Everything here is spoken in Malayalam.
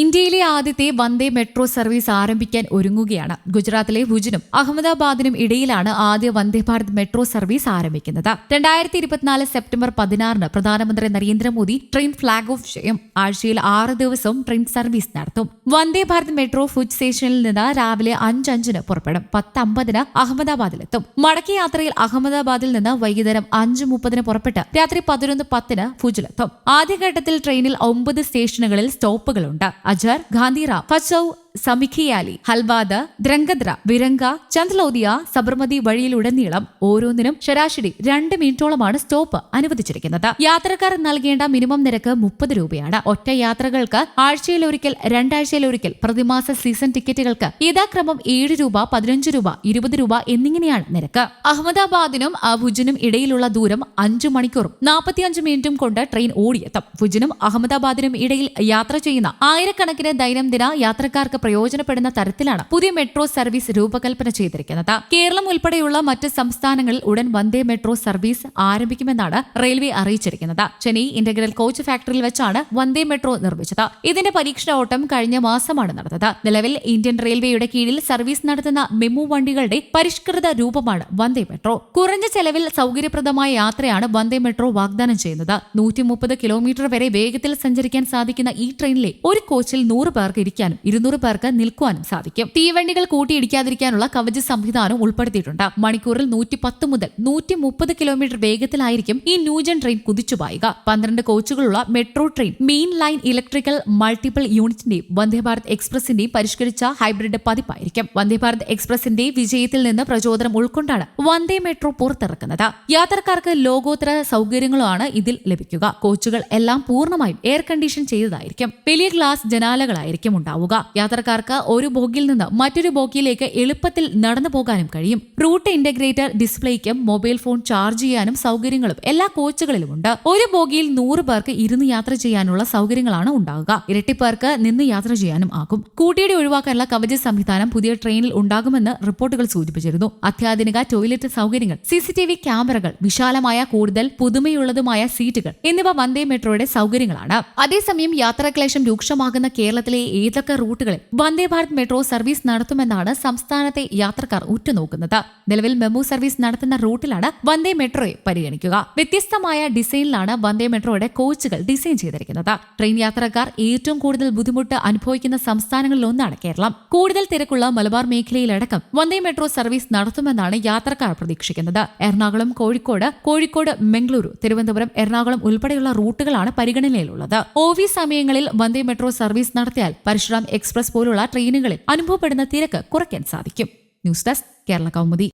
ഇന്ത്യയിലെ ആദ്യത്തെ വന്ദേ മെട്രോ സർവീസ് ആരംഭിക്കാൻ ഒരുങ്ങുകയാണ്. ഗുജറാത്തിലെ ഭുജിനും അഹമ്മദാബാദിനും ഇടയിലാണ് ആദ്യ വന്ദേ ഭാരത് മെട്രോ സർവീസ് ആരംഭിക്കുന്നത്. രണ്ടായിരത്തി ഇരുപത്തിനാല് സെപ്റ്റംബർ പതിനാറിന് പ്രധാനമന്ത്രി നരേന്ദ്രമോദി ട്രെയിൻ ഫ്ളാഗ് ഓഫ് ചെയ്യും. ആഴ്ചയിൽ ആറ് ദിവസവും ട്രെയിൻ സർവീസ് നടത്തും. വന്ദേ ഭാരത് മെട്രോ ഫുഡ് സ്റ്റേഷനിൽ നിന്ന് രാവിലെ അഞ്ചഞ്ചിന് പുറപ്പെടും. പത്ത് അമ്പതിന് അഹമ്മദാബാദിലെത്തും. മടക്കി യാത്രയിൽ അഹമ്മദാബാദിൽ നിന്ന് വൈകുന്നേരം അഞ്ച് മുപ്പതിന് പുറപ്പെട്ട് രാത്രി പതിനൊന്ന് പത്തിന് ഭുജിലെത്തും. ആദ്യഘട്ടത്തിൽ ട്രെയിനിൽ ഒമ്പത് സ്റ്റേഷനുകളിൽ സ്റ്റോപ്പുകളുണ്ട്. അജർ ഗാന്ധിറാം ഫച്ചൌ സമിഖിയാലി ഹൽവാദ് ദ്രംഗദ്ര വിരങ്ക ചന്ദ്ലോദിയ സബർമതി വഴിയിലുടനീളം ഓരോന്നിനും ശരാശരി രണ്ട് മിനിറ്റോളമാണ് സ്റ്റോപ്പ് അനുവദിച്ചിരിക്കുന്നത്. യാത്രക്കാർ നൽകേണ്ട മിനിമം നിരക്ക് മുപ്പത് രൂപയാണ്. ഒറ്റ യാത്രകൾക്ക് ആഴ്ചയിലൊരിക്കൽ രണ്ടാഴ്ചയിലൊരിക്കൽ പ്രതിമാസ സീസൺ ടിക്കറ്റുകൾക്ക് യഥാക്രമം ഏഴ് രൂപ പതിനഞ്ച് രൂപ ഇരുപത് രൂപ എന്നിങ്ങനെയാണ് നിരക്ക്. അഹമ്മദാബാദിനും ഭുജിനും ഇടയിലുള്ള ദൂരം അഞ്ചു മണിക്കൂറും നാൽപ്പത്തിയഞ്ച് മിനിറ്റും കൊണ്ട് ട്രെയിൻ ഓടിയെത്തും. ഭുജിനും അഹമ്മദാബാദിനും ഇടയിൽ യാത്ര ചെയ്യുന്ന ആയിരക്കണക്കിന് ദൈനംദിന യാത്രക്കാർക്ക് പ്രയോജനപ്പെടുന്ന തരത്തിലാണ് പുതിയ മെട്രോ സർവീസ് രൂപകൽപ്പന ചെയ്തിരിക്കുന്നത്. കേരളം ഉൾപ്പെടെയുള്ള മറ്റ് സംസ്ഥാനങ്ങളിൽ ഉടൻ വന്ദേ മെട്രോ സർവീസ് ആരംഭിക്കുമെന്നാണ് റെയിൽവേ അറിയിച്ചിരിക്കുന്നത്. ചെന്നൈ ഇന്റഗ്രൽ കോച്ച് ഫാക്ടറിയിൽ വെച്ചാണ് വന്ദേ മെട്രോ നിർമ്മിച്ചത്. ഇതിന്റെ പരീക്ഷണ ഓട്ടം കഴിഞ്ഞ മാസമാണ് നടന്നത്. നിലവിൽ ഇന്ത്യൻ റെയിൽവേയുടെ കീഴിൽ സർവീസ് നടത്തുന്ന മെമു വണ്ടികളുടെ പരിഷ്കൃത രൂപമാണ് വന്ദേ മെട്രോ. കുറഞ്ഞ ചെലവിൽ സൗകര്യപ്രദമായ യാത്രയാണ് വന്ദേ മെട്രോ വാഗ്ദാനം ചെയ്യുന്നത്. നൂറ്റി കിലോമീറ്റർ വരെ വേഗത്തിൽ സഞ്ചരിക്കാൻ സാധിക്കുന്ന ഈ ട്രെയിനിലെ ഒരു കോച്ചിൽ നൂറ് പേർക്ക് ഇരിക്കാനും ഇരുന്നൂറ് പേർക്ക് നിൽക്കുവാനും സാധിക്കും. തീവണ്ടികൾ കൂട്ടിയിടിക്കാതിരിക്കാനുള്ള കവച സംവിധാനം ഉൾപ്പെടുത്തിയിട്ടുണ്ട്. മണിക്കൂറിൽ നൂറ്റി പത്ത് മുതൽ നൂറ്റി മുപ്പത് കിലോമീറ്റർ വേഗത്തിലായിരിക്കും ഈ ന്യൂജൻ ട്രെയിൻ കുതിച്ചുപായുക പന്ത്രണ്ട് കോച്ചുകളുള്ള metro train main line electrical multiple യൂണിറ്റിന്റെയും Vande Bharat എക്സ്പ്രസിന്റെയും പരിഷ്കരിച്ച ഹൈബ്രിഡ് പതിപ്പായിരിക്കും. വന്ദേ ഭാരത് എക്സ്പ്രസിന്റെ വിജയത്തിൽ നിന്ന് പ്രചോദനം ഉൾക്കൊണ്ടാണ് വന്ദേ മെട്രോ പുറത്തിറക്കുന്നത്. യാത്രക്കാർക്ക് ലോകോത്തര സൗകര്യങ്ങളുമാണ് ഇതിൽ ലഭിക്കുക. കോച്ചുകൾ എല്ലാം പൂർണമായും എയർ കണ്ടീഷൻ ചെയ്തതായിരിക്കും. വലിയ ഗ്ലാസ് ജനാലകളായിരിക്കും ഉണ്ടാവുക. യാത്രക്കാർക്ക് ഒരു ബോഗിയിൽ നിന്ന് മറ്റൊരു ബോഗിയിലേക്ക് എളുപ്പത്തിൽ നടന്നു പോകാനും കഴിയും. റൂട്ട് ഇന്റഗ്രേറ്റർ ഡിസ്പ്ലേക്കും മൊബൈൽ ഫോൺ ചാർജ് ചെയ്യാനും സൗകര്യങ്ങളും എല്ലാ കോച്ചുകളിലുമുണ്ട് ഒരു ബോഗിയിൽ നൂറ് പേർക്ക് ഇരുന്ന് യാത്ര ചെയ്യാനുള്ള സൗകര്യങ്ങളാണ് ഉണ്ടാകുക. ഇരട്ടി പേർക്ക് നിന്ന് യാത്ര ചെയ്യാനും ആകും. കൂട്ടിയിടി ഒഴിവാക്കാനുള്ള കവച സംവിധാനം പുതിയ ട്രെയിനിൽ ഉണ്ടാകുമെന്ന് റിപ്പോർട്ടുകൾ സൂചിപ്പിച്ചിരുന്നു. അത്യാധുനിക ടോയ്ലറ്റ് സൗകര്യങ്ങൾ സിസിടിവി ക്യാമറകൾ വിശാലമായ കൂടുതൽ പുതുമയുള്ളതുമായ സീറ്റുകൾ എന്നിവ വന്ദേ മെട്രോയുടെ സൗകര്യങ്ങളാണ്. അതേസമയം യാത്രാക്ലേശം രൂക്ഷമാകുന്ന കേരളത്തിലെ ഏതൊക്കെ റൂട്ടുകളിൽ വന്ദേ ഭാരത് മെട്രോ സർവീസ് നടത്തുമെന്നാണ് സംസ്ഥാനത്തെ യാത്രക്കാർ ഉറ്റുനോക്കുന്നത്. നിലവിൽ മെമു സർവീസ് നടത്തുന്ന റൂട്ടിലാണ് വന്ദേ മെട്രോയെ പരിഗണിക്കുക. വ്യത്യസ്തമായ ഡിസൈനിലാണ് വന്ദേ മെട്രോയുടെ കോച്ചുകൾ ഡിസൈൻ ചെയ്തിരിക്കുന്നത്. ട്രെയിൻ യാത്രക്കാർ ഏറ്റവും കൂടുതൽ ബുദ്ധിമുട്ട് അനുഭവിക്കുന്ന സംസ്ഥാനങ്ങളിലൊന്നാണ് കേരളം. കൂടുതൽ തിരക്കുള്ള മലബാർ മേഖലയിലടക്കം വന്ദേ മെട്രോ സർവീസ് നടത്തുമെന്നാണ് യാത്രക്കാർ പ്രതീക്ഷിക്കുന്നത്. എറണാകുളം കോഴിക്കോട് കോഴിക്കോട് മംഗളൂരു തിരുവനന്തപുരം എറണാകുളം ഉൾപ്പെടെയുള്ള റൂട്ടുകളാണ് പരിഗണനയിലുള്ളത്. ഓവി സമയങ്ങളിൽ വന്ദേ മെട്രോ സർവീസ് നടത്തിയാൽ പരശുറാം എക്സ്പ്രസ് പോലുള്ള ട്രെയിനുകളിൽ അനുഭവപ്പെടുന്ന തിരക്ക് കുറയ്ക്കാൻ സാധിക്കും. News desk Kerala Kaumudi.